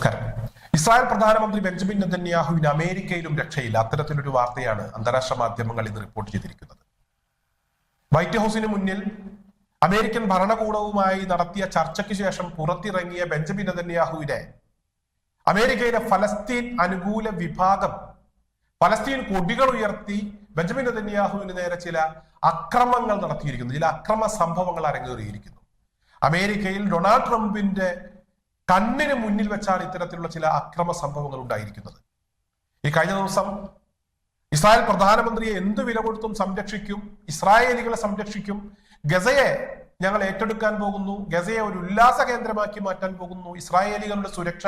നമസ്കാരം. ഇസ്രായേൽ പ്രധാനമന്ത്രി ബെഞ്ചമിൻ നെതന്യാഹുവിന് അമേരിക്കയിലും രക്ഷയില്ല. അത്തരത്തിലൊരു വാർത്തയാണ് അന്താരാഷ്ട്ര മാധ്യമങ്ങൾ ഇന്ന് റിപ്പോർട്ട് ചെയ്തിരിക്കുന്നത്. വൈറ്റ് ഹൌസിന് മുന്നിൽ അമേരിക്കൻ ഭരണകൂടവുമായി നടത്തിയ ചർച്ചയ്ക്ക് ശേഷം പുറത്തിറങ്ങിയ ബെഞ്ചമിൻ നെതന്യാഹുവിനെ അമേരിക്കയിലെ ഫലസ്തീൻ അനുകൂല വിഭാഗം ഫലസ്തീൻ കൊടികൾ ഉയർത്തി ബെഞ്ചമിൻ നെതന്യാഹുവിന് നേരെ ചില അക്രമങ്ങൾ നടത്തിയിരിക്കുന്നു. ചില അക്രമ സംഭവങ്ങൾ അരങ്ങേറിയിരിക്കുന്നു. അമേരിക്കയിൽ ഡൊണാൾഡ് ട്രംപിന്റെ കണ്ണിന് മുന്നിൽ വെച്ചാണ് ഇത്തരത്തിലുള്ള ചില അക്രമ സംഭവങ്ങൾ ഉണ്ടായിരിക്കുന്നത്. ഈ കഴിഞ്ഞ ദിവസം ഇസ്രായേൽ പ്രധാനമന്ത്രിയെ എന്ത് വില കൊടുത്തും സംരക്ഷിക്കും ഇസ്രായേലികളെ സംരക്ഷിക്കും ഗസയെ ഞങ്ങൾ ഏറ്റെടുക്കാൻ പോകുന്നു ഗസയെ ഒരു ഉല്ലാസ കേന്ദ്രമാക്കി മാറ്റാൻ പോകുന്നു ഇസ്രായേലികളുടെ സുരക്ഷ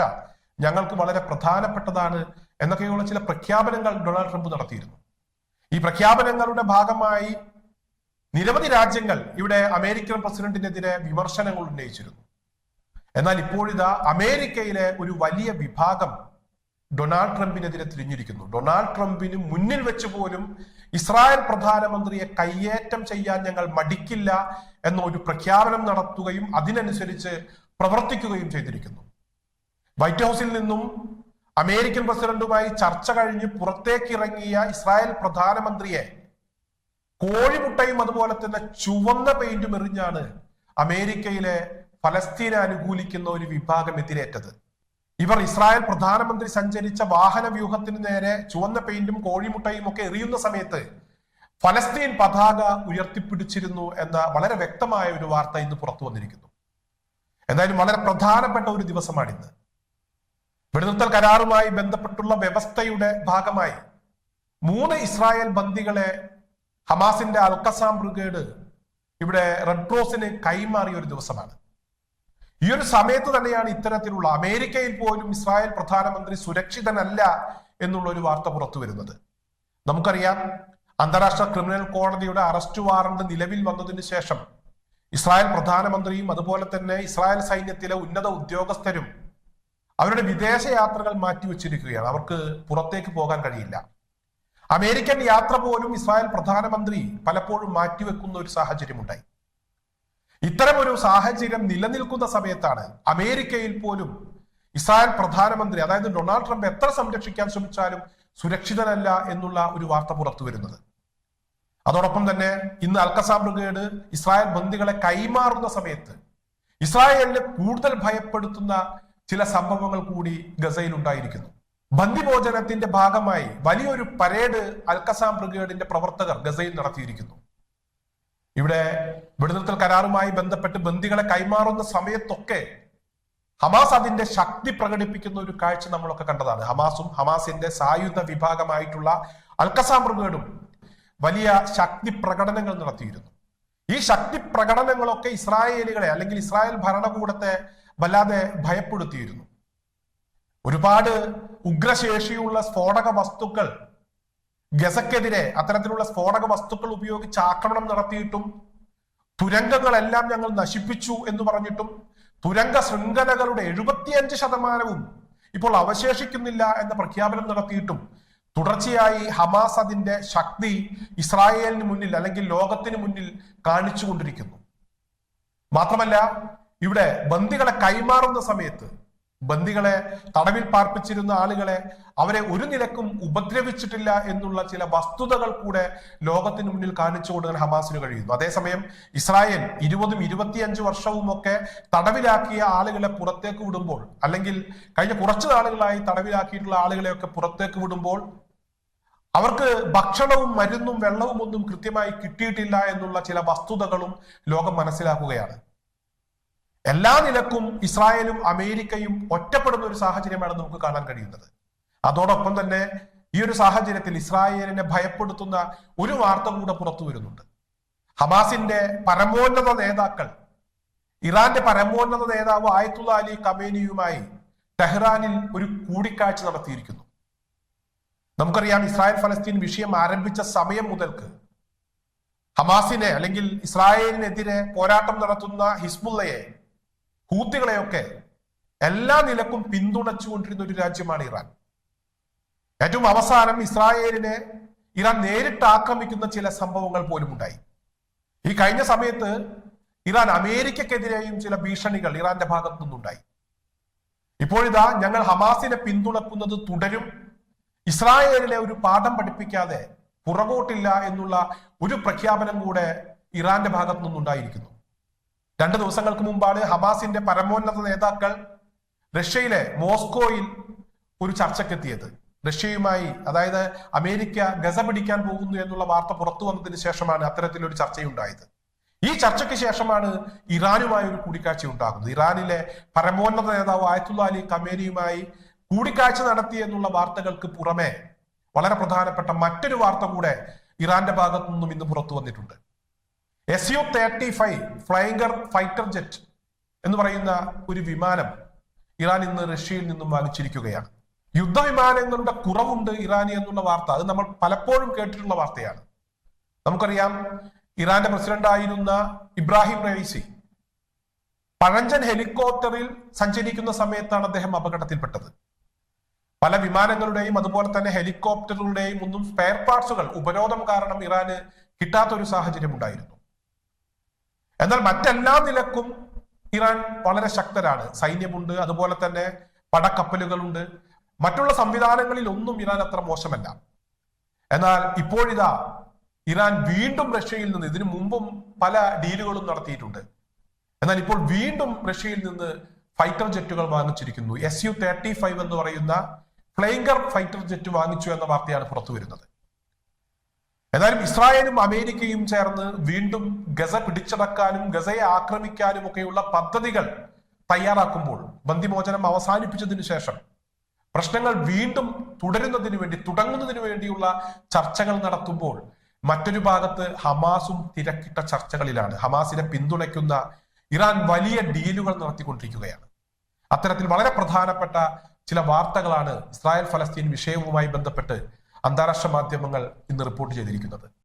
ഞങ്ങൾക്ക് വളരെ പ്രധാനപ്പെട്ടതാണ് എന്നൊക്കെയുള്ള ചില പ്രഖ്യാപനങ്ങൾ ഡൊണാൾഡ് ട്രംപ് നടത്തിയിരുന്നു. ഈ പ്രഖ്യാപനങ്ങളുടെ ഭാഗമായി നിരവധി രാജ്യങ്ങൾ ഇവിടെ അമേരിക്കൻ പ്രസിഡന്റിനെതിരെ വിമർശനങ്ങൾ ഉന്നയിച്ചിരുന്നു. എന്നാൽ ഇപ്പോഴിതാ അമേരിക്കയിലെ ഒരു വലിയ വിഭാഗം ഡൊണാൾഡ് ട്രംപിനെതിരെ തിരിഞ്ഞിരിക്കുന്നു. ഡൊണാൾഡ് ട്രംപിന് മുന്നിൽ വെച്ച് പോലും ഇസ്രായേൽ പ്രധാനമന്ത്രിയെ കയ്യേറ്റം ചെയ്യാൻ ഞങ്ങൾ മടിക്കില്ല എന്ന ഒരു പ്രഖ്യാപനം നടത്തുകയും അതിനനുസരിച്ച് പ്രവർത്തിക്കുകയും ചെയ്തിരിക്കുന്നു. വൈറ്റ് ഹൗസിൽ നിന്നും അമേരിക്കൻ പ്രസിഡന്റുമായി ചർച്ച കഴിഞ്ഞ് പുറത്തേക്കിറങ്ങിയ ഇസ്രായേൽ പ്രധാനമന്ത്രിയെ കോഴിമുട്ടയും അതുപോലെ തന്നെ ചുവന്ന പെയിന്റും എറിഞ്ഞാണ് അമേരിക്കയിലെ ഫലസ്തീനെ അനുകൂലിക്കുന്ന ഒരു വിഭാഗം എതിരേറ്റത്. ഇവർ ഇസ്രായേൽ പ്രധാനമന്ത്രി സഞ്ചരിച്ച വാഹന വ്യൂഹത്തിന് നേരെ ചുവന്ന പെയിന്റും കോഴിമുട്ടയും ഒക്കെ എറിയുന്ന സമയത്ത് ഫലസ്തീൻ പതാക ഉയർത്തിപ്പിടിച്ചിരുന്നു എന്ന വളരെ വ്യക്തമായ ഒരു വാർത്ത ഇന്ന് പുറത്തു വന്നിരിക്കുന്നു. എന്തായാലും വളരെ പ്രധാനപ്പെട്ട ഒരു ദിവസമാണിന്ന്. വെടിനിർത്തൽ കരാറുമായി ബന്ധപ്പെട്ടുള്ള വ്യവസ്ഥയുടെ ഭാഗമായി മൂന്ന് ഇസ്രായേൽ ബന്ദികളെ ഹമാസിന്റെ അൽക്കസാം ബ്രിഗേഡ് ഇവിടെ റെഡ് ക്രോസിന് കൈമാറിയ ഒരു ദിവസമാണ്. ഈ ഒരു സമയത്ത് തന്നെയാണ് ഇത്തരത്തിലുള്ള അമേരിക്കയിൽ പോലും ഇസ്രായേൽ പ്രധാനമന്ത്രി സുരക്ഷിതനല്ല എന്നുള്ള ഒരു വാർത്ത പുറത്തു വരുന്നത്. നമുക്കറിയാം അന്താരാഷ്ട്ര ക്രിമിനൽ കോടതിയുടെ അറസ്റ്റ് വാറണ്ട് നിലവിൽ വന്നതിന് ശേഷം ഇസ്രായേൽ പ്രധാനമന്ത്രിയും അതുപോലെ തന്നെ ഇസ്രായേൽ സൈന്യത്തിലെ ഉന്നത ഉദ്യോഗസ്ഥരും അവരുടെ വിദേശ യാത്രകൾ മാറ്റിവെച്ചിരിക്കുകയാണ്. അവർക്ക് പുറത്തേക്ക് പോകാൻ കഴിയില്ല. അമേരിക്കൻ യാത്ര പോലും ഇസ്രായേൽ പ്രധാനമന്ത്രി പലപ്പോഴും മാറ്റിവെക്കുന്ന ഒരു സാഹചര്യം ഉണ്ടായി ഇത്തരം ഒരു സാഹചര്യം നിലനിൽക്കുന്ന സമയത്താണ് അമേരിക്കയിൽ പോലും ഇസ്രായേൽ പ്രധാനമന്ത്രി അതായത് ഡൊണാൾഡ് ട്രംപ് എത്ര സംരക്ഷിക്കാൻ ശ്രമിച്ചാലും സുരക്ഷിതനല്ല എന്നുള്ള ഒരു വാർത്ത പുറത്തു വരുന്നത്. അതോടൊപ്പം തന്നെ ഇന്ന് അൽക്കസ ബ്രിഗേഡ് ഇസ്രായേൽ ബന്ദികളെ കൈമാറുന്ന സമയത്ത് ഇസ്രായേലിനെ കൂടുതൽ ഭയപ്പെടുത്തുന്ന ചില സംഭവങ്ങൾ കൂടി ഗസയിൽ ഉണ്ടായിരിക്കുന്നു. ബന്ദിമോചനത്തിന്റെ ഭാഗമായി വലിയൊരു പരേഡ് അൽക്കസാം ബ്രിഗേഡിന്റെ പ്രവർത്തകർ ഗസയിൽ നടത്തിയിരിക്കുന്നു. ഇവിടെ വെടിനിർത്തൽ കരാറുമായി ബന്ധപ്പെട്ട് ബന്ദികളെ കൈമാറുന്ന സമയത്തൊക്കെ ഹമാസ് അതിന്റെ ശക്തി പ്രകടിപ്പിക്കുന്ന ഒരു കാഴ്ച നമ്മളൊക്കെ കണ്ടതാണ്. ഹമാസും ഹമാസിന്റെ സായുധ വിഭാഗമായിട്ടുള്ള അൽക്കസാം വലിയ ശക്തി പ്രകടനങ്ങൾ നടത്തിയിരുന്നു. ഈ ശക്തി പ്രകടനങ്ങളൊക്കെ ഇസ്രായേലികളെ അല്ലെങ്കിൽ ഇസ്രായേൽ ഭരണകൂടത്തെ വല്ലാതെ ഭയപ്പെടുത്തിയിരുന്നു. ഒരുപാട് ഉഗ്രശേഷിയുള്ള സ്ഫോടക വസ്തുക്കൾ ഗസക്കെതിരെ അത്തരത്തിലുള്ള സ്ഫോടക വസ്തുക്കൾ ഉപയോഗിച്ച് ആക്രമണം നടത്തിയിട്ടും തുരങ്കങ്ങളെല്ലാം ഞങ്ങൾ നശിപ്പിച്ചു എന്ന് പറഞ്ഞിട്ടും തുരങ്ക ശൃംഖലകളുടെ എഴുപത്തിയഞ്ച് ശതമാനവും ഇപ്പോൾ അവശേഷിക്കുന്നില്ല എന്ന പ്രഖ്യാപനം നടത്തിയിട്ടും തുടർച്ചയായി ഹമാസ് അതിന്റെ ശക്തി ഇസ്രായേലിന് മുന്നിൽ അല്ലെങ്കിൽ ലോകത്തിന് മുന്നിൽ കാണിച്ചുകൊണ്ടിരിക്കുന്നു. മാത്രമല്ല ഇവിടെ ബന്ദികളെ കൈമാറുന്ന സമയത്ത് ബന്ദികളെ തടവിൽ പാർപ്പിച്ചിരുന്ന ആളുകളെ അവരെ ഒരു നിലക്കും ഉപദ്രവിച്ചിട്ടില്ല എന്നുള്ള ചില വസ്തുതകൾ കൂടെ ലോകത്തിന് മുന്നിൽ കാണിച്ചു കൊടുക്കാൻ ഹമാസിന് കഴിയുന്നു. അതേസമയം ഇസ്രായേൽ ഇരുപതും ഇരുപത്തിയഞ്ച് വർഷവും ഒക്കെ തടവിലാക്കിയ ആളുകളെ പുറത്തേക്ക് വിടുമ്പോൾ അല്ലെങ്കിൽ കഴിഞ്ഞ കുറച്ച് നാളുകളായി തടവിലാക്കിയിട്ടുള്ള ആളുകളെയൊക്കെ പുറത്തേക്ക് വിടുമ്പോൾ അവർക്ക് ഭക്ഷണവും മരുന്നും വെള്ളവും ഒന്നും കൃത്യമായി കിട്ടിയിട്ടില്ല എന്നുള്ള ചില വസ്തുതകളും ലോകം മനസ്സിലാക്കുകയാണ്. എല്ലാ നിലക്കും ഇസ്രായേലും അമേരിക്കയും ഒറ്റപ്പെടുന്ന ഒരു സാഹചര്യമാണ് നമുക്ക് കാണാൻ കഴിയുന്നത്. അതോടൊപ്പം തന്നെ ഈ ഒരു സാഹചര്യത്തിൽ ഇസ്രായേലിനെ ഭയപ്പെടുത്തുന്ന ഒരു വാർത്ത കൂടെ പുറത്തു വരുന്നുണ്ട്. ഹമാസിന്റെ പരമോന്നത നേതാക്കൾ ഇറാന്റെ പരമോന്നത നേതാവ് ആയത്തുള്ള അലി കമേനിയുമായി ടെഹ്റാനിൽ ഒരു കൂടിക്കാഴ്ച നടത്തിയിരിക്കുന്നു. നമുക്കറിയാം ഇസ്രായേൽ ഫലസ്തീൻ വിഷയം ആരംഭിച്ച സമയം മുതൽക്ക് ഹമാസിനെ അല്ലെങ്കിൽ ഇസ്രായേലിനെതിരെ പോരാട്ടം നടത്തുന്ന ഹിസ്ബുള്ളയെ ഹൂത്തികളെയൊക്കെ എല്ലാ നിലക്കും പിന്തുണച്ചുകൊണ്ടിരുന്ന ഒരു രാജ്യമാണ് ഇറാൻ. ഏറ്റവും അവസാനം ഇസ്രായേലിനെ ഇറാൻ നേരിട്ട് ആക്രമിക്കുന്ന ചില സംഭവങ്ങൾ പോലും ഉണ്ടായി ഈ കഴിഞ്ഞ സമയത്ത് ഇറാൻ അമേരിക്കക്കെതിരെയും ചില ഭീഷണികൾ ഇറാന്റെ ഭാഗത്തു നിന്നുണ്ടായി. ഇപ്പോഴിതാ ഞങ്ങൾ ഹമാസിനെ പിന്തുണക്കുന്നത് തുടരും. ഇസ്രായേലിനെ ഒരു പാഠം പഠിപ്പിക്കാതെ പുറകോട്ടില്ല എന്നുള്ള ഒരു പ്രഖ്യാപനം കൂടെ ഇറാന്റെ ഭാഗത്തു നിന്നുണ്ടായിരിക്കുന്നു. രണ്ട് ദിവസങ്ങൾക്ക് മുമ്പാണ് ഹമാസിന്റെ പരമോന്നത നേതാക്കൾ റഷ്യയിലെ മോസ്കോയിൽ ഒരു ചർച്ചക്കെത്തിയത് റഷ്യയുമായി അതായത് അമേരിക്ക ഗസ പിടിക്കാൻ പോകുന്നു എന്നുള്ള വാർത്ത പുറത്തു വന്നതിന് ശേഷമാണ് അത്തരത്തിലൊരു ചർച്ചയുണ്ടായത്. ഈ ചർച്ചയ്ക്ക് ശേഷമാണ് ഇറാനുമായി ഒരു കൂടിക്കാഴ്ച ഉണ്ടാകുന്നത്. ഇറാനിലെ പരമോന്നത നേതാവ് ആയത്തുള്ള അലി കമേനിയുമായി കൂടിക്കാഴ്ച നടത്തി എന്നുള്ള വാർത്തകൾക്ക് പുറമെ വളരെ പ്രധാനപ്പെട്ട മറ്റൊരു വാർത്ത കൂടെ ഇറാന്റെ ഭാഗത്തു നിന്നും ഇന്ന് പുറത്തു വന്നിട്ടുണ്ട്. S U thirty five flanker fighter jet എന്ന് പറയുന്ന ഒരു വിമാനം ഇറാൻ ഇന്ന് റഷ്യയിൽ നിന്നും വാങ്ങിച്ചിരിക്കുകയാണ്. യുദ്ധവിമാനങ്ങളുടെ കുറവുണ്ട് ഇറാനി എന്നുള്ള വാർത്ത. അത് നമ്മൾ പലപ്പോഴും കേട്ടിട്ടുള്ള വാർത്തയാണ്. നമുക്കറിയാം ഇറാന്റെ പ്രസിഡന്റ് ആയിരുന്ന ഇബ്രാഹിം റൈസി പഴഞ്ചൻ ഹെലികോപ്റ്ററിൽ സഞ്ചരിക്കുന്ന സമയത്താണ് അദ്ദേഹം അപകടത്തിൽപ്പെട്ടത്. പല വിമാനങ്ങളുടെയും അതുപോലെ തന്നെ ഹെലികോപ്റ്ററുകളുടെയും ഒന്നും സ്പെയർ പാർട്സുകൾ ഉപരോധം കാരണം ഇറാന് കിട്ടാത്തൊരു സാഹചര്യം ഉണ്ടായിരുന്നു എന്നാൽ മറ്റെല്ലാ നിലക്കും ഇറാൻ വളരെ ശക്തരാണ്. സൈന്യമുണ്ട് അതുപോലെ തന്നെ പടക്കപ്പലുകളുണ്ട്. മറ്റുള്ള സംവിധാനങ്ങളിൽ ഒന്നും ഇറാൻ അത്ര മോശമല്ല. എന്നാൽ ഇപ്പോഴിതാ ഇറാൻ വീണ്ടും റഷ്യയിൽ നിന്ന് ഇതിനു മുമ്പും പല ഡീലുകളും നടത്തിയിട്ടുണ്ട്. എന്നാൽ ഇപ്പോൾ വീണ്ടും റഷ്യയിൽ നിന്ന് ഫൈറ്റർ ജെറ്റുകൾ വാങ്ങിച്ചിരിക്കുന്നു. എസ് യു തേർട്ടി ഫൈവ് എന്ന് പറയുന്ന ഫ്ലൈങ്കർ ഫൈറ്റർ ജെറ്റ് വാങ്ങിച്ചു എന്ന വാർത്തയാണ് പുറത്തു വരുന്നത് എന്നാലും ഇസ്രായേലും അമേരിക്കയും ചേർന്ന് വീണ്ടും ഗസ പിടിച്ചടക്കാനും ഗസയെ ആക്രമിക്കാനും ഒക്കെയുള്ള പദ്ധതികൾ തയ്യാറാക്കുമ്പോൾ ബന്ദിമോചനം അവസാനിപ്പിച്ചതിന് ശേഷം പ്രശ്നങ്ങൾ വീണ്ടും തുടരുന്നതിന് വേണ്ടി തുടങ്ങുന്നതിന് വേണ്ടിയുള്ള ചർച്ചകൾ നടത്തുമ്പോൾ മറ്റൊരു ഭാഗത്ത് ഹമാസും തിരക്കിട്ട ചർച്ചകളിലാണ്. ഹമാസിനെ പിന്തുണയ്ക്കുന്ന ഇറാൻ വലിയ ഡീലുകൾ നടത്തിക്കൊണ്ടിരിക്കുകയാണ്. അത്തരത്തിൽ വളരെ പ്രധാനപ്പെട്ട ചില വാർത്തകളാണ് ഇസ്രായേൽ ഫലസ്തീൻ വിഷയവുമായി ബന്ധപ്പെട്ട് അന്താരാഷ്ട്ര മാധ്യമങ്ങൾ ഇന്ന് റിപ്പോർട്ട് ചെയ്തിരിക്കുന്നത്.